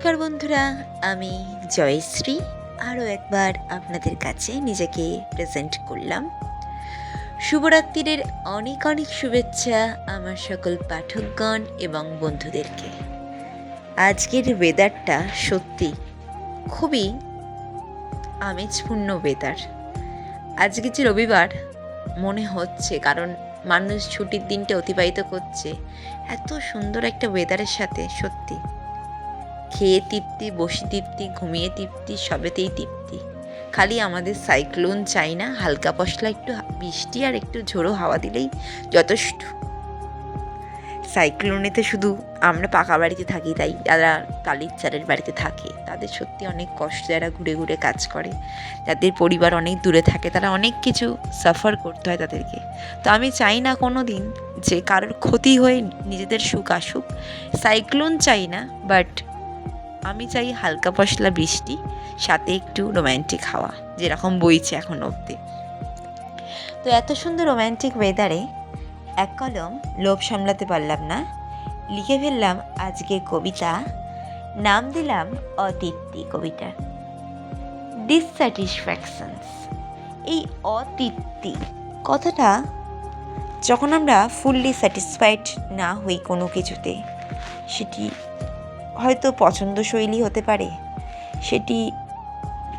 নমস্কার বন্ধুরা, আমি জয়শ্রী। আরও একবার আপনাদের কাছে নিজেকে প্রেজেন্ট করলাম। শুভরাত্রির অনেক অনেক শুভেচ্ছা আমার সকল পাঠকগণ এবং বন্ধুদেরকে। আজকের ওয়েদারটা সত্যি খুবই আমেজপূর্ণ ওয়েদার আজকে যে রবিবার, মনে হচ্ছে, কারণ মানুষ ছুটির দিনটা অতিবাহিত করছে। এত সুন্দর একটা ওয়েদারের সাথে, সত্যি। খেয়ে তৃপ্তি, বসে তৃপ্তি, ঘুমিয়ে তৃপ্তি, সবেতেই তৃপ্তি। খালি আমাদের সাইক্লোন চাই না, হালকা পশলা, একটু বৃষ্টি আর একটু ঝোড়ো হাওয়া দিলেই যথেষ্ট। সাইক্লোনেতে শুধু আমরা পাকা বাড়িতে থাকি, তাই যারা টালির চালের বাড়িতে থাকে, তাদের সত্যি অনেক কষ্ট যারা ঘুরে ঘুরে কাজ করে। যাদের পরিবার অনেক দূরে থাকে, তারা অনেক কিছু সাফার করতে হয় তাদেরকে। তো আমি চাই না কোনো দিন যে কারোর ক্ষতি হয়ে নিজেদের সুখ আসুক। সাইক্লোন চাই না বাট আমি চাই হালকা পশলা বৃষ্টি, সাথে একটু রোম্যান্টিক হাওয়া, যেরকম বইছে এখন অবধি। তো এত সুন্দর রোম্যান্টিক ওয়েদারে এক কলম লোভ সামলাতে পারলাম না। লিখে ফেললাম আজকের কবিতা, নাম দিলাম অতৃপ্তি কবিতার ডিসস্যাটিসফ্যাকশনস এই অতৃপ্তি কথাটা যখন আমরা ফুললি স্যাটিসফাইড না হই কোনো কিছুতে, সেটি হয়তো পছন্দশৈলী হতে পারে। সেটি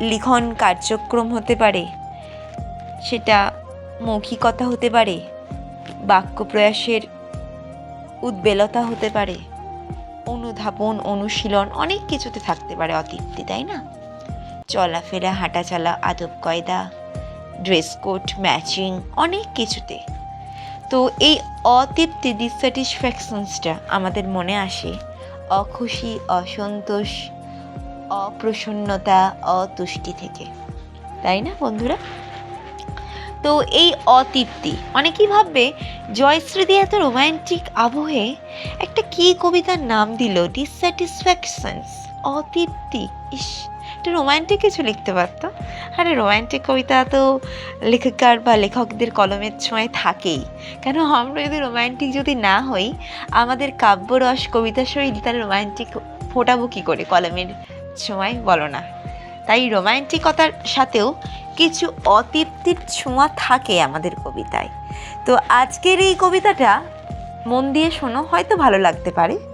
লিখন কার্যক্রম হতে পারে। সেটা মৌখিকতা হতে পারে। বাক্য প্রয়াসের উদ্বেলতা হতে পারে। অনুধাবন, অনুশীলন অনেক কিছুতে থাকতে পারে অতৃপ্তি তাই না? চলাফেরা, হাঁটাচলা, আদব কয়দা, ড্রেস কোড, ম্যাচিং অনেক কিছুতে। তো এই অতৃপ্তি ডিসস্যাটিসফ্যাকশনসটা আমাদের মনে আসে। অখুশি, অসন্তোষ, অপ্রসন্নতা, অতুষ্টি থেকে। তাই না, বন্ধুরা? তো এই অতৃপ্তি, অনেকেই ভাববে জয়শ্রীদি এত রোম্যান্টিক আবহে একটা কী কবিতার নাম দিল? ডিসস্যাটিসফ্যাকশনস অতৃপ্তি, ইস। একটু রোম্যান্টিক কিছু লিখতে পারতো। আরে রোম্যান্টিক কবিতা তো লেখিকার বা লেখকদের কলমের ছোঁয়ায় থাকেই। কেন আমরা যদি রোম্যান্টিক যদি না হই, আমাদের কাব্যরস, কবিতা শৈলী তার রোম্যান্টিক ফোটাবো কী করে? কলমের ছোঁয়ায়? বলো না। তাই রোম্যান্টিকতার সাথেও কিছু অতৃপ্তির ছোঁয়া থাকে আমাদের কবিতায়। তো আজকের এই কবিতাটা মন দিয়ে শোনো, হয়তো ভালো লাগতে পারে।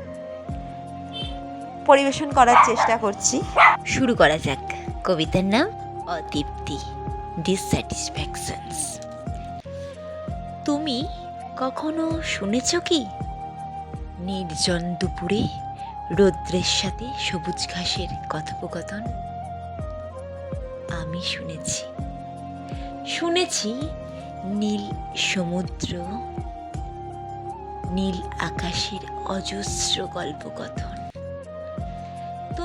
পরিবেশন করার চেষ্টা করছি। শুরু করা যাক। কবিতার নাম অতৃপ্তি ডিসস্যাটিসফ্যাকশনস তুমি কখনো শুনেছ কি? নির্জন দুপুরে রৌদ্রের সাথে সবুজ ঘাসের কথোপকথন। আমি শুনেছি। শুনেছি নীল সমুদ্র, নীল আকাশের অজস্র গল্পকথন।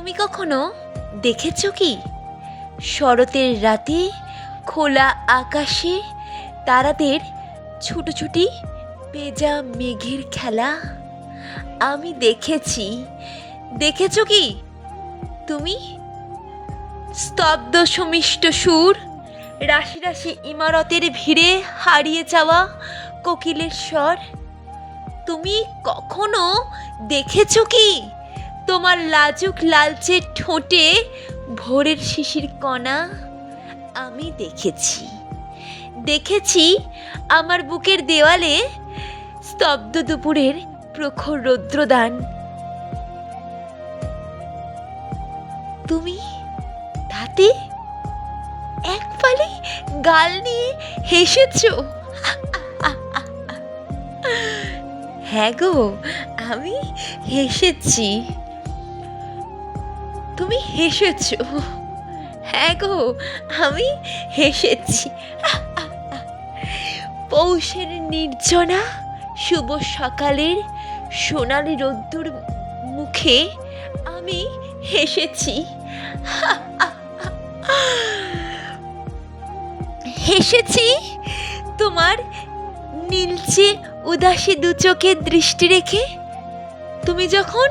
তুমি কখনো দেখেছ কি? শরতের রাতে খোলা আকাশে তারাদের ছুটোছুটি পেজা মেঘের খেলা। আমি দেখেছি। দেখেছ কি? তুমি স্তব্ধ সমিষ্ট সুর, রাশি রাশি ইমারতের ভিড়ে হারিয়ে যাওয়া কোকিলের স্বর। তুমি কখনো দেখেছ কি? তোমার লাজুক লালচে ঠোঁটে ভোরের শিশির কণা আমি দেখেছি। দেখেছি আমার বুকের দেওয়ালে স্তব্ধ দুপুরের প্রখর রৌদ্রদান। তুমি তাতে এক পালে গাল নিয়ে হেসেছ? হ্যাঁ গো, আমি হেসেছি। তুমি হেসেছ। হ্যাঁ গো, আমি হেসেছি। পৌষের নির্জনা, শুভ সকালের সোনালি রোদ্দুর মুখে আমি হেসেছি। হেসেছি তোমার নীলচে উদাসী দু চোখের দৃষ্টি রেখে। তুমি যখন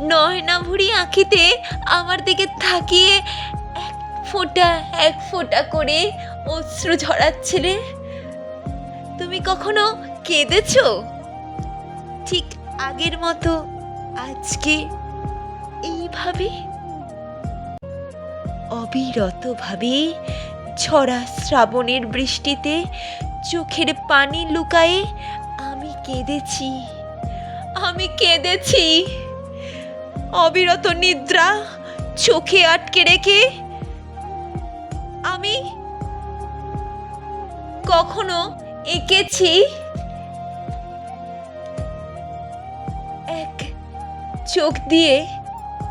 নয়নাভুরি আঁখিতে আমার দিকে থাকিয়ে এক ফোঁটা এক ফোঁটা করে অশ্রু ঝরাচ্ছিলে। তুমি কখনো কেঁদেছ? ঠিক আগের মতো আজকে এইভাবে? অবিরতভাবে ছড়া শ্রাবণের বৃষ্টিতে চোখের পানি লুকায়ে আমি কেঁদেছি। আমি কেঁদেছি। অবিরত নিদ্রা চোখে আটকে রেখে আমি কখনো এঁকেছি এক চোখ দিয়ে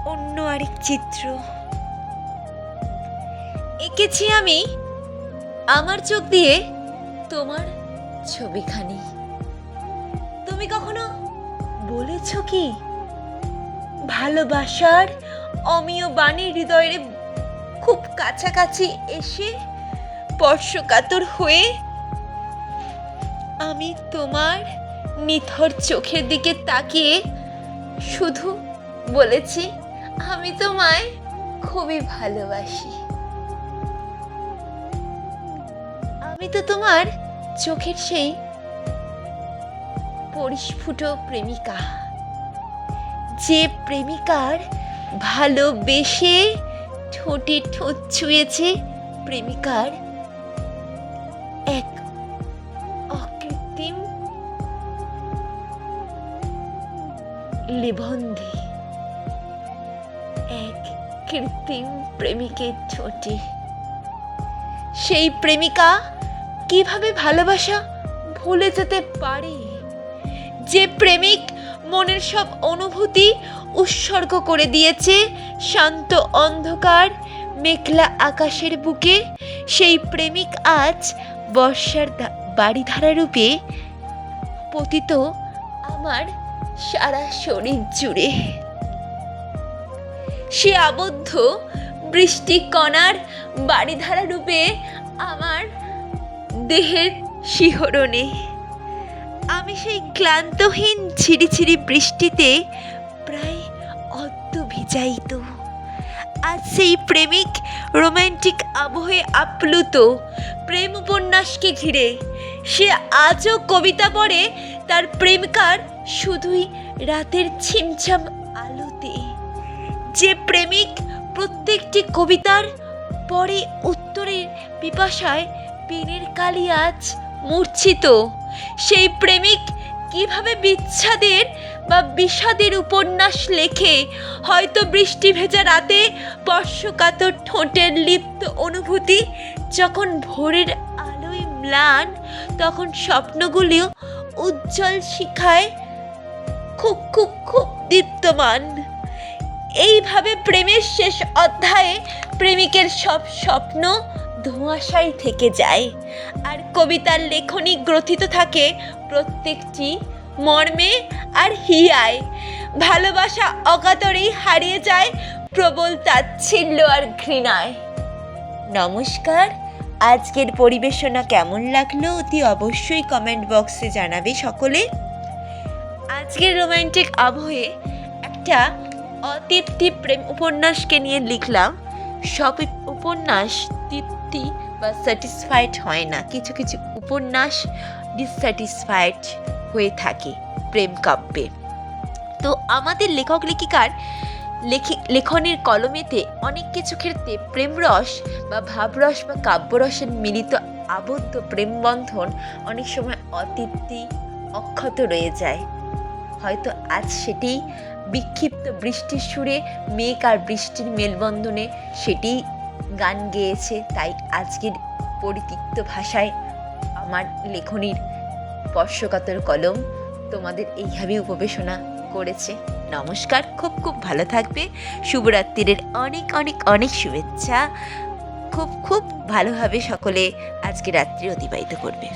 অন্য আরেক চিত্র। এঁকেছি আমি আমার চোখ দিয়ে তোমার ছবিখানি। তুমি কখনো বলেছ কি ভালোবাসার অমীয় বাণী হৃদয়ের খুব কাছাকাছি এসে স্পর্শকাতর হয়ে আমি তোমার নিথর চোখের দিকে তাকিয়ে শুধু বলেছি, আমি তোমায় খুবই ভালোবাসি। আমি তো তোমার চোখের সেই পরিস্ফুট প্রেমিকা। যে প্রেমিকার ভালোবেসে ঠোঁটে ঠোঁট ছুঁয়েছে প্রেমিকার এক অকৃত্রিম নিবন্ধে, এক কৃত্রিম প্রেমিকের ঠোঁটে। সেই প্রেমিকা কীভাবে ভালোবাসা ভুলে যেতে পারে? যে প্রেমিক মনের সব অনুভূতি উৎসর্গ করে দিয়েছে। শান্ত অন্ধকার, মেঘলা আকাশের বুকে। সেই প্রেমিক আজ বর্ষার বাড়িধারা রূপে পতিত আমার সারা শরীর জুড়ে। সে আবদ্ধ বৃষ্টি কণার বাড়িধারা রূপে আমার দেহের শিহরণে। আমি সেই ক্লান্তহীন ঝিরিঝিরি বৃষ্টিতে প্রায় অদ্য ভিজাইত আজ সেই প্রেমিক রোমান্টিক আবহে আপ্লুত প্রেম উপন্যাসকে ঘিরে। সে আজও কবিতা পড়ে তার প্রেমিকার শুধুই রাতের ছিমছাম আলোতে। যে প্রেমিক প্রত্যেকটি কবিতার পরে উত্তরের পিপাসায় পেনের কালি আজ মূর্ছিত। সেই প্রেমিক কীভাবে বিচ্ছাদের বা বিষাদের উপন্যাস লেখে, হয়তো বৃষ্টি ভেজা রাতে স্পর্শকাতর ঠোঁটের লিপ্ত অনুভূতি যখন ভোরের আলোয় ম্লান, তখন স্বপ্নগুলিও উজ্জ্বল শিখায় খুব খুব খুব দীপ্তমান। এইভাবে প্রেমের শেষ অধ্যায়ে প্রেমিকের সব স্বপ্ন ধোঁয়াশাই থেকে যায়। আর কবিতার লেখনী গ্রথিত থাকে প্রত্যেকটি মর্মে আর হিয়ায়। ভালোবাসা অকাতরেই হারিয়ে যায় প্রবল তাচ্ছিল্য আর ঘৃণায়। নমস্কার, আজকের পরিবেশনা কেমন লাগল অতি অবশ্যই কমেন্ট বক্সে জানাবে সকলে। আজকের রোমান্টিক আবহে একটা অতৃপ্তি প্রেম উপন্যাসকে নিয়ে লিখলাম। সব উপন্যাস তৃপ্তি বা স্যাটিসফাইড হয় না। কিছু কিছু উপন্যাস ডিসস্যাটিসফাইড হয়ে থাকে প্রেম কাব্যে। তো আমাদের লেখক লেখিকার লেখি, লেখনের কলমেতে অনেক কিছু ক্ষেত্রে প্রেমরস বা ভাবরস বা কাব্যরসের মিলিত আবদ্ধ প্রেমবন্ধন অনেক সময় অতৃপ্তি অক্ষত রয়ে যায়। হয়তো আজ সেটি বিক্ষিপ্ত বৃষ্টির সুরে, মেঘ আর বৃষ্টির মেলবন্ধনে সেটি গান গেয়েছে, তাই আজকের পরিতিক্ত ভাষায় আমার লেখনীর স্পর্শকাতর কলম তোমাদের এইভাবে উপবেশনা করেছে। নমস্কার, খুব খুব ভালো থাকবে। শুভরাত্রির অনেক অনেক অনেক শুভেচ্ছা। খুব খুব ভালোভাবে সকলে আজকে রাত্রি অতিবাহিত করবে।